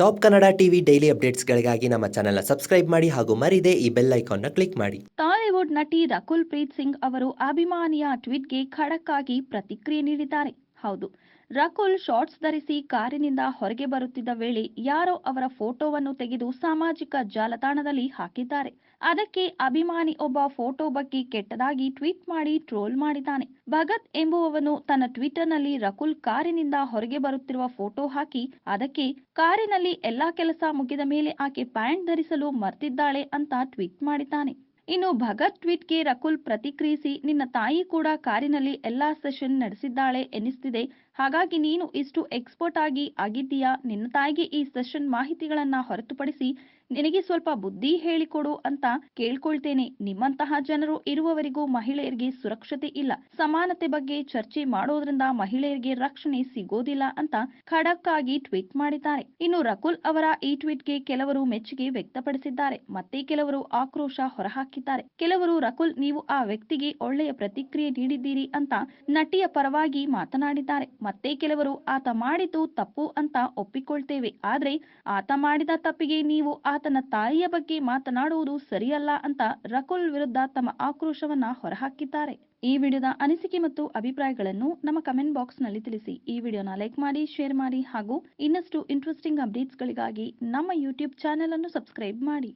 Top Kannada TV daily ಅಪ್ಡೇಟ್ಸ್ಗಳಿಗಾಗಿ ನಮ್ಮ ಚಾನೆಲ್ನ ಸಬ್ಸ್ಕ್ರೈಬ್ ಮಾಡಿ ಹಾಗೂ ಮರಿದೆ ಈ ಬೆಲ್ ಐಕಾನ್ನ ಕ್ಲಿಕ್ ಮಾಡಿ. ಟಾಲಿವುಡ್ ನಟಿ ರಕುಲ್ ಪ್ರೀತ್ ಸಿಂಗ್ ಅವರು ಅಭಿಮಾನಿಯ ಟ್ವೀಟ್ಗೆ ಖಡಕ್ ಆಗಿ ಪ್ರತಿಕ್ರಿಯೆ ನೀಡಿದ್ದಾರೆ. ಹೌದು. ರಕುಲ್ ಶಾರ್ಟ್ಸ್ ಧರಿಸಿ ಕಾರಿನಿಂದ ಹೊರಗೆ ಬರುತ್ತಿದ್ದ ವೇಳೆ ಯಾರೋ ಅವರ ಫೋಟೋವನ್ನು ತೆಗೆದು ಸಾಮಾಜಿಕ ಜಾಲತಾಣದಲ್ಲಿ ಹಾಕಿದ್ದಾರೆ. ಅದಕ್ಕೆ ಅಭಿಮಾನಿ ಒಬ್ಬ ಫೋಟೋ ಬಗ್ಗೆ ಕೆಟ್ಟದಾಗಿ ಟ್ವೀಟ್ ಮಾಡಿ ಟ್ರೋಲ್ ಮಾಡಿದ್ದಾನೆ. ಭಗತ್ ಎಂಬುವವನು ತನ್ನ ಟ್ವಿಟರ್ನಲ್ಲಿ ರಕುಲ್ ಕಾರಿನಿಂದ ಹೊರಗೆ ಬರುತ್ತಿರುವ ಫೋಟೋ ಹಾಕಿ, ಅದಕ್ಕೆ ಕಾರಿನಲ್ಲಿ ಎಲ್ಲಾ ಕೆಲಸ ಮುಗಿದ ಮೇಲೆ ಆಕೆ ಪ್ಯಾಂಟ್ ಧರಿಸಲು ಮರ್ತಿದ್ದಾಳೆ ಅಂತ ಟ್ವೀಟ್ ಮಾಡಿದ್ದಾನೆ. ಇನ್ನು ಭಗತ್ ಟ್ವೀಟ್ಗೆ ರಕುಲ್ ಪ್ರತಿಕ್ರಿಯಿಸಿ, ನಿನ್ನ ತಾಯಿ ಕೂಡ ಕಾರಿನಲ್ಲಿ ಎಲ್ಲಾ ಸೆಷನ್ ನಡೆಸಿದ್ದಾಳೆ ಎನಿಸ್ತಿದೆ. ಹಾಗಾಗಿ ನೀನು ಇಷ್ಟು ಎಕ್ಸ್ಪರ್ಟ್ ಆಗಿ ಆಗಿದ್ದೀಯಾ? ನಿನ್ನ ತಾಯಿಗೆ ಈ ಸೆಷನ್ ಮಾಹಿತಿಗಳನ್ನ ಹೊರತುಪಡಿಸಿ ನಿನಗೆ ಸ್ವಲ್ಪ ಬುದ್ಧಿ ಹೇಳಿಕೊಡು ಅಂತ ಕೇಳ್ಕೊಳ್ತೇನೆ. ನಿಮ್ಮಂತಹ ಜನರು ಇರುವವರೆಗೂ ಮಹಿಳೆಯರಿಗೆ ಸುರಕ್ಷತೆ ಇಲ್ಲ. ಸಮಾನತೆ ಬಗ್ಗೆ ಚರ್ಚೆ ಮಾಡೋದ್ರಿಂದ ಮಹಿಳೆಯರಿಗೆ ರಕ್ಷಣೆ ಸಿಗೋದಿಲ್ಲ ಅಂತ ಖಡಕ್ ಆಗಿ ಟ್ವೀಟ್ ಮಾಡಿದ್ದಾರೆ. ಇನ್ನು ರಕುಲ್ ಅವರ ಈ ಟ್ವೀಟ್ಗೆ ಕೆಲವರು ಮೆಚ್ಚುಗೆ ವ್ಯಕ್ತಪಡಿಸಿದ್ದಾರೆ. ಮತ್ತೆ ಕೆಲವರು ಆಕ್ರೋಶ ಹೊರಹಾಕಿದ್ದಾರೆ. ಕೆಲವರು, ರಕುಲ್, ನೀವು ಆ ವ್ಯಕ್ತಿಗೆ ಒಳ್ಳೆಯ ಪ್ರತಿಕ್ರಿಯೆ ನೀಡಿದ್ದೀರಿ ಅಂತ ನಟಿಯ ಪರವಾಗಿ ಮಾತನಾಡಿದ್ದಾರೆ. ಮತ್ತೆ ಕೆಲವರು, ಆತ ಮಾಡಿದ್ದು ತಪ್ಪು ಅಂತ ಒಪ್ಪಿಕೊಳ್ತೇವೆ. ಆದ್ರೆ, ಆತ ಮಾಡಿದ ತಪ್ಪಿಗೆ ನೀವು ಆತನ ತಾಯಿಯ ಬಗ್ಗೆ ಮಾತನಾಡುವುದು ಸರಿಯಲ್ಲ ಅಂತ ರಕುಲ್ ವಿರುದ್ಧ ತಮ್ಮ ಆಕ್ರೋಶವನ್ನ ಹೊರಹಾಕಿದ್ದಾರೆ. ಈ ವಿಡಿಯೋದ ಅನಿಸಿಕೆ ಮತ್ತು ಅಭಿಪ್ರಾಯಗಳನ್ನು ನಮ್ಮ ಕಮೆಂಟ್ ಬಾಕ್ಸ್ನಲ್ಲಿ ತಿಳಿಸಿ. ಈ ವಿಡಿಯೋನ ಲೈಕ್ ಮಾಡಿ, ಶೇರ್ ಮಾಡಿ ಹಾಗೂ ಇನ್ನಷ್ಟು ಇಂಟ್ರೆಸ್ಟಿಂಗ್ ಅಪ್ಡೇಟ್ಸ್ಗಳಿಗಾಗಿ ನಮ್ಮ ಯೂಟ್ಯೂಬ್ ಚಾನೆಲ್ ಅನ್ನು ಸಬ್ಸ್ಕ್ರೈಬ್ ಮಾಡಿ.